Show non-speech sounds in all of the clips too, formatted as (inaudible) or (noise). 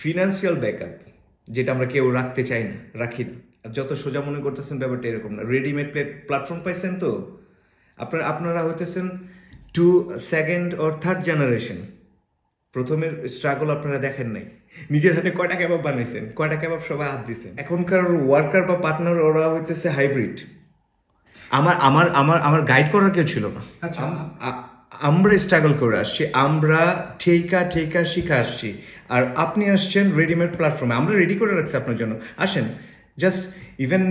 Financial backup যেটা আমরা কেউ রাখতে চাই না রাখি না। যত সোজা মনে করতেছেন ব্যাপারটা এরকম না। রেডিমেড প্ল্যাটফর্ম পাইছেন তো? আপনার আপনারা হইতেছেন two second or third generation প্রথমের স্ট্রাগল আপনারা দেখেন নাই। নিজের হাতে কয়টা কেবাব বানাইছেন কয়টা কেবাব সবাই হাত দিচ্ছেন এখনকার ওয়ার্কার বা পার্টনার ওরা হইতেছে হাইব্রিড আমার আমার আমার আমার গাইড করার কেউ ছিল না। আচ্ছা। আমরা স্ট্রাগল করে আসছি, আমরা ঠেকা ঠেকা শিখে আসছি। আর আপনি আসছেন রেডিমেড প্ল্যাটফর্মে আমরা রেডি করে রাখছি আপনার জন্য। আসেন just even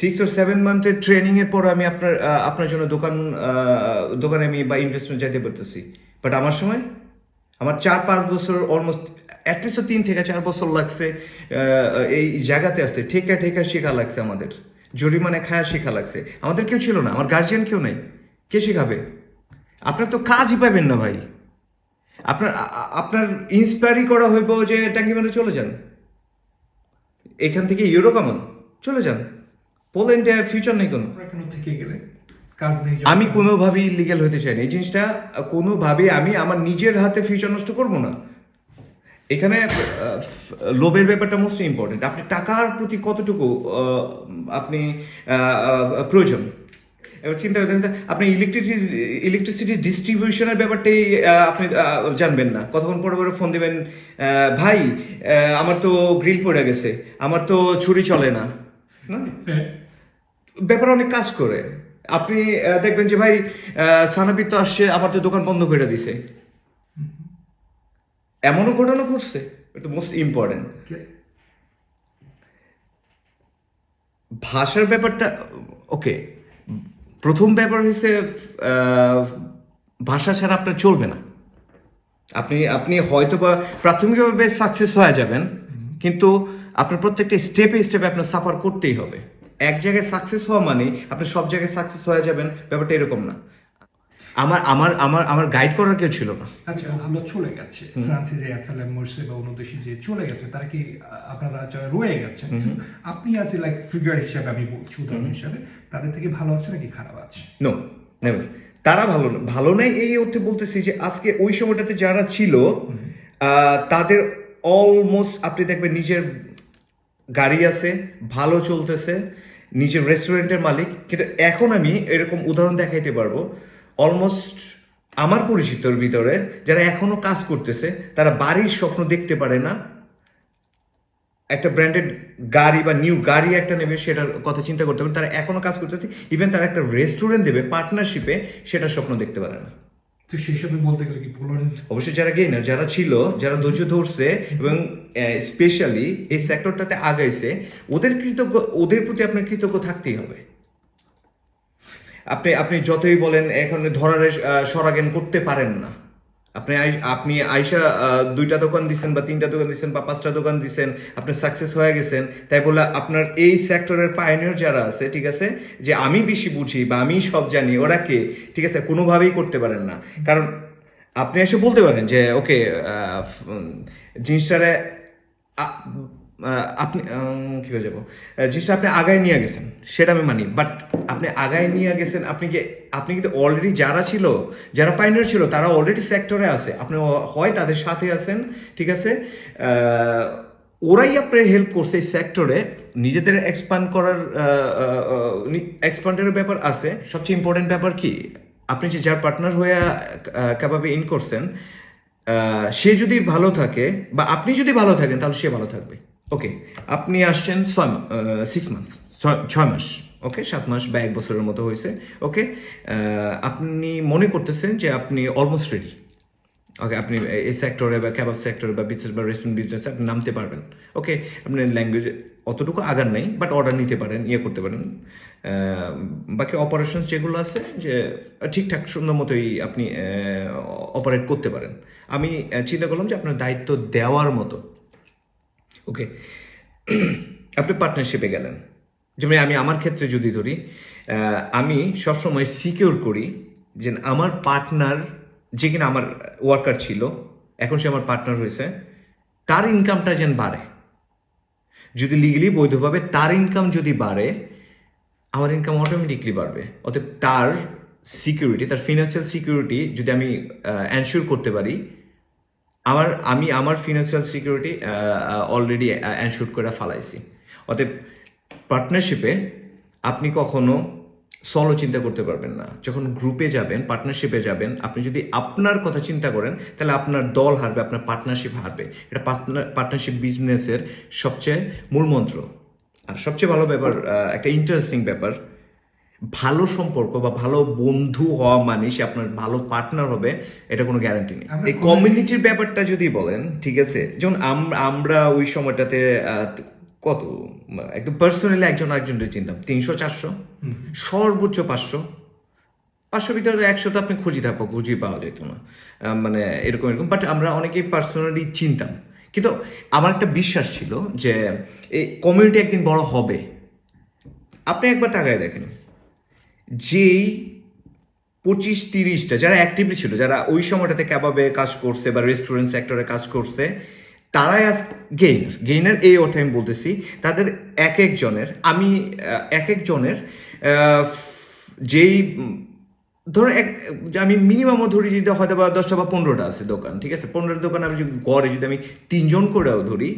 six or seven মান্থের ট্রেনিংয়ের পর আমি আপনার আপনার জন্য দোকান দোকানে আমি বা ইনভেস্টমেন্ট যেতে পারতেছি বাট আমার সময়? আমার চার পাঁচ বছর অলমোস্ট অ্যাটলিস্ট তিন থেকে চার বছর লাগছে এই জায়গাতে আছে। ঠেকা ঠেকা শেখা লাগছে আমাদের। জরিমানে খায়া শেখা লাগছে। আমাদের কেউ ছিল না, আমার গার্জিয়ান কেউ নাই। কে শেখাবে? আপনার তো কাজই পাবেন না ভাই। আপনার আপনার ইন্সপায়ারই করা হইব যে ট্যাঙ্কি মেরে চলে যান। এখান থেকে ইউরো কামান চলে যান। পোল্যান্ডে ফিউচার নেই কোনো। থেকে গেলে কাজ নেই আমি কোনোভাবেই ইলিগাল হতে চাই না। এই জিনিসটা কোনোভাবে আমি আমার নিজের হাতে ফিউচার নষ্ট করব না। এখানে লোভের ব্যাপারটা মোস্ট ইম্পর্টেন্ট আপনি টাকার প্রতি কতটুকু আপনি প্রয়োজন? এবার চিন্তা করতে হবে, আপনি ইলেকট্রিসিটি ইলেকট্রিসিটি ডিস্ট্রিবিউশনের ব্যাপারটাই আপনি জানবেন না। কতক্ষণ পরে পরে ফোন দিবেন ভাই আমার তো গ্রিল পড়ে গেছে আমার তো ছুরি চলে না। না। ব্যাপার অনেক কাজ করে। আপনি দেখবেন যে ভাই আহ, তো আসছে আমার তো দোকান বন্ধ করে দিছে। এমনও ঘটনা ঘটছে এটা মোস্ট ইম্পর্টেন্ট ভাষার ব্যাপারটা ওকে প্রথম ব্যাপার হচ্ছে ভাষা ছাড়া আপনার চলবে না। আপনি আপনি হয়তো বা প্রাথমিকভাবে সাকসেস হয়ে যাবেন, কিন্তু আপনার প্রত্যেকটা স্টেপে স্টেপে আপনার সাফার করতেই হবে। এক জায়গায় সাকসেস হওয়া মানে আপনি সব জায়গায় সাকসেস হয়ে যাবেন, ব্যাপারটা এরকম না। আমার আমার আমার আমার গাইড করার কেউ ছিল না। আচ্ছা আমরা চলে গেছে। ফ্রান্সে যে অ্যাসালাম মোর্সে বা অন্য দেশে যে চলে গেছে তারা কি আপনারা যারা রয়ে গেছেন আপনি আজ লাইক ফিগার হিসাবে আমি বলছি উদাহরণ হিসাবে তাদের থেকে ভালো আছে নাকি খারাপ আছে? নো নেভার তারা ভালো না। ভালো নাই এই অর্থে বলতেছি যে আজকে ওই সময়টাতে যারা ছিল আহ, তাদের অলমোস্ট আপনি দেখবেন নিজের গাড়ি আছে ভালো চলতেছে নিজের রেস্টুরেন্টের মালিক। কিন্তু এখন আমি এরকম উদাহরণ দেখাইতে পারব। অলমোস্ট আমার পরিচিতর ভিতরে যারা এখনও কাজ করতেছে তারা বাড়ির স্বপ্ন দেখতে পারে না। একটা ব্র্যান্ডেড গাড়ি বা নিউ গাড়ি একটা নেবে সেটার কথা চিন্তা করতে পারেন তারা এখনও কাজ করতেছে ইভেন তারা একটা রেস্টুরেন্ট দেবে পার্টনারশিপে সেটার স্বপ্ন দেখতে পারে না। তো সেই হিসাবে বলতে গেলে কি পোল্যান্ড অবশ্যই যারা গেইনার যারা ছিল যারা ধৈর্য ধরছে এবং স্পেশালি এই সেক্টরটাতে আগাইছে ওদের কৃতজ্ঞ ওদের প্রতি আপনার কৃতজ্ঞ থাকতেই হবে। আপনি আপনি যতই বলেন, এখন ধরার সরাগেন করতে পারেন না। আপনি আপনি আইসা দুইটা দোকান দিচ্ছেন বা তিনটা দোকান দিচ্ছেন বা পাঁচটা দোকান দিচ্ছেন আপনি সাকসেস হয়ে গেছেন, তাই বলে আপনার এই সেক্টরের পায়োনিয়র যারা আছে, ঠিক আছে, যে আমি বেশি বুঝি বা আমি সব জানি, ওরা কে, ঠিক আছে, কোনোভাবেই করতে পারেন না। কারণ আপনি এসে বলতে পারেন যে, ওকে জিনিসটারে আপনি কি করে যাব? জিনিসটা আপনি আগায় নিয়ে গেছেন, সেটা আমি মানি। বাট আপনি আগায় নিয়ে গেছেন, আপনি কি, আপনি কিন্তু অলরেডি যারা ছিল, যারা পাইনার ছিল, তারা অলরেডি সেক্টরে আছে। আপনি হয় তাদের সাথে আছেন, ঠিক আছে? ওরাই আপনার হেল্প করছে এই সেক্টরে নিজেদের এক্সপান্ড করার এক্সপান্ডের ব্যাপার আছে। সবচেয়ে ইম্পর্টেন্ট ব্যাপার কি, আপনি যে যার পার্টনার হয়ে কাবাবে ইন করছেন সে যদি ভালো থাকে, বা আপনি যদি ভালো থাকেন, তাহলে সে ভালো থাকবে। ওকে আপনি আসছেন ছয় সিক্স মান্থস ছয় মাস ওকে সাত মাস বা এক বছরের মতো হয়েছে ওকে আপনি মনে করতেছেন যে আপনি অলমোস্ট রেডি ওকে আপনি এই সেক্টরে বা ক্যাবাব সেক্টরে বা বিজনেস বা রেস্টুরেন্ট বিজনেসে আপনি নামতে পারবেন ওকে আপনি ল্যাঙ্গুয়েজ অতটুকু আগার নেই বাট অর্ডার নিতে পারেন ইয়ে করতে পারেন বাকি অপারেশন যেগুলো আছে যে ঠিকঠাক সুন্দর মতোই আপনি অপারেট করতে পারেন। আমি চিন্তা করলাম যে আপনার দায়িত্ব দেওয়ার মতো ওকে (clears throat) আপনি পার্টনারশিপে গেলেন। যেমন আমি আমার ক্ষেত্রে যদি ধরি আমি সবসময় সিকিউর করি যে আমার পার্টনার যে কিনা আমার ওয়ার্কার ছিল, এখন সে আমার পার্টনার হয়েছে, তার ইনকামটা যেন বাড়ে। যদি লিগলি বৈধভাবে তার ইনকাম যদি বাড়ে, আমার ইনকাম অটোমেটিকলি বাড়বে। অতএব তার সিকিউরিটি তার ফিনান্সিয়াল সিকিউরিটি যদি আমি এনশিওর করতে পারি আমার, আমি আমার ফিনান্সিয়াল সিকিউরিটি অলরেডি অ্যানশুট করে ফালাইছি। অতএব পার্টনারশিপে আপনি কখনো সলো চিন্তা করতে পারবেন না। যখন গ্রুপে যাবেন পার্টনারশিপে যাবেন, আপনি যদি আপনার কথা চিন্তা করেন, তাহলে আপনার দল হারবে, আপনার পার্টনারশিপ হারবে। এটা পার্টনারশিপ বিজনেসের সবচেয়ে মূল মন্ত্র। আর সবচেয়ে ভালো ব্যাপার একটা ইন্টারেস্টিং ব্যাপার ভালো সম্পর্ক বা ভালো বন্ধু হওয়া মানে সে আপনার ভালো পার্টনার হবে এটা কোনো গ্যারান্টি নেই। এই কমিউনিটির ব্যাপারটা যদি বলেন ঠিক আছে? যেমন আম- আমরা ওই সময়টাতে কত? একদম পার্সোনালি একজন আরেকজনকে চিনতাম তিনশো চারশো সর্বোচ্চ পাঁচশো। পাঁচশো ভিতরে একশো তো আপনি খুঁজি থাকব খুঁজি পাওয়া যেত না। মানে এরকম এরকম। বাট আমরা অনেকেই পার্সোনালি চিনতাম। কিন্তু আমার একটা বিশ্বাস ছিল যে এই কমিউনিটি একদিন বড় হবে। আপনি একবার তাকায় দেখেন। যেই পঁচিশ তিরিশটা যারা অ্যাক্টিভলি ছিল, যারা ওই সময়টাতে ক্যাবাবে কাজ করছে বা রেস্টুরেন্ট সেক্টরে কাজ করছে, তারাই আজ গেইনার গেইনার এই অর্থে আমি বলতেছি, তাদের এক একজনের আমি এক একজনের যেই ধরুন এক, আমি মিনিমামও ধরি যদি হয়তো বা দশটা বা পনেরোটা আছে দোকান, ঠিক আছে? পনেরোটা দোকান আমি যদি গড়ে যদি আমি তিনজন করেও ধরি,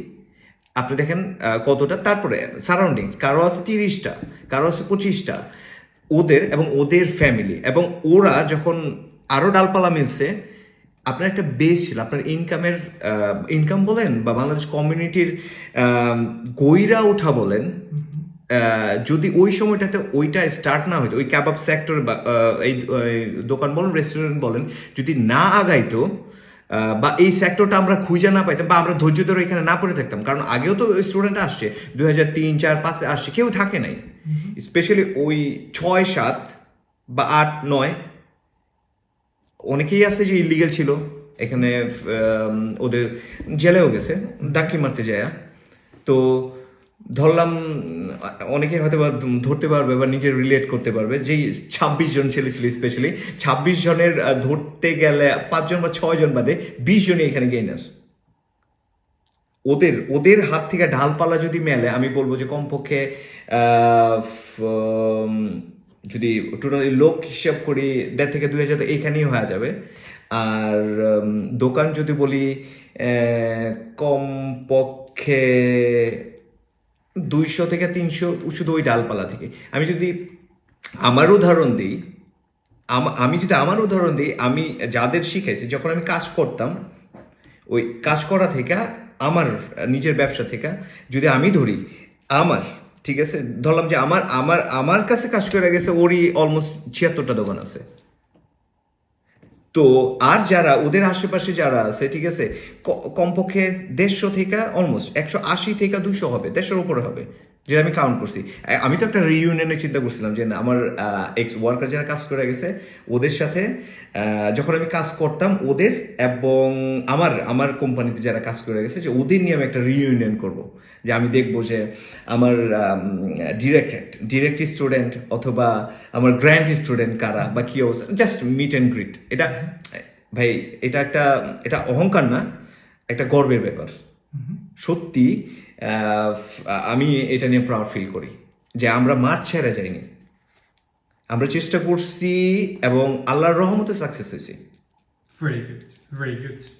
আপনি দেখেন কতটা? তারপরে সারাউন্ডিংস কারও আছে তিরিশটা, কারও আছে পঁচিশটা ওদের এবং ওদের ফ্যামিলি এবং ওরা যখন আরও ডালপালা মিলছে আপনার একটা বেস ছিল আপনার ইনকামের ইনকাম বলেন বা বাংলাদেশ কমিউনিটির গইরা ওঠা বলেন যদি ওই সময়টাতে ওইটা স্টার্ট না হইতো ওই ক্যাবাব সেক্টর বা এই এই দোকান বলেন রেস্টুরেন্ট বলেন যদি না আগাইতো বা এই সেক্টরটা আমরা খুঁজে না পাইতাম বা আমরা ধৈর্য ধরে এখানে না পড়ে থাকতাম কারণ আগেও তো স্টুডেন্ট আসছে দুই হাজার তিন চার পাঁচে আসছে কেউ থাকে নাই। স্পেশালি ওই ছয়, সাত বা আট, নয়, অনেকেই আছে যে ইলিগেল ছিল। এখানে ওদের জেলেও গেছে, ডাকি মারতে যায়। তো ধরলাম, অনেকে হয়তো বা ধরতে পারবে বা নিজে রিলেট করতে পারবে যেই ছাব্বিশ জন ছেলে ছিল স্পেশালি ছাব্বিশ জনের ধরতে গেলে পাঁচজন বা ছয় জন বাদে বিশ জনই এখানে গেইনার ওদের ওদের হাত থেকে ঢালপালা যদি মেলে, আমি বলব যে কমপক্ষে যদি টোটালি লোক হিসাব করি, দেড় থেকে দুই হাজার এইখানেই হয়ে যাবে। আর দোকান যদি বলি কমপক্ষে দুইশো থেকে তিনশো, শুধু ওই ডালপালা থেকে। আমি যদি আমার উদাহরণ দিই আমি যদি আমার উদাহরণ দিই, আমি যাদের শিখাইছি, যখন আমি কাজ করতাম, ওই কাজ করা থেকে আমার, নিজের ব্যবসা থেকে, যদি আমি ধরি, আমার, ঠিক আছে? ধরলাম যে আমার আমার আমার কাছে কাজ করে গেছে ওরই অলমোস্ট ছিয়াত্তরটা দোকান আছে। তো আর যারা, ওদের আশেপাশে যারা আছে, ঠিক আছে কমপক্ষে দেড়শো থেকে অলমোস্ট একশো আশি থেকে দুশো হবে, দেড়শোর উপরে হবে। যেটা আমি কাউন্ট করছি। আমি তো একটা রিইউনিয়নের চিন্তা করছিলাম যে আমার এক্স ওয়ার্কার যারা কাজ করে গেছে ওদের সাথে যখন আমি কাজ করতাম ওদের এবং আমার আমার কোম্পানিতে যারা কাজ করে গেছে যে ওদের নিয়ে আমি একটা রিইউনিয়ন করব। যে আমি দেখব যে আমার ডিরেক্ট ডিরেক্ট স্টুডেন্ট অথবা আমার গ্র্যান্ড স্টুডেন্ট কারা বা কি অবস্থা জাস্ট মিট অ্যান্ড গ্রিট এটা ভাই এটা একটা এটা অহংকার না একটা গর্বের ব্যাপার। সত্যি আমি এটা নিয়ে প্রাউড ফিল করি যে আমরা মাঠ ছেড়ে যাইনি। আমরা চেষ্টা করছি এবং আল্লাহর রহমতে সাকসেস হয়েছি।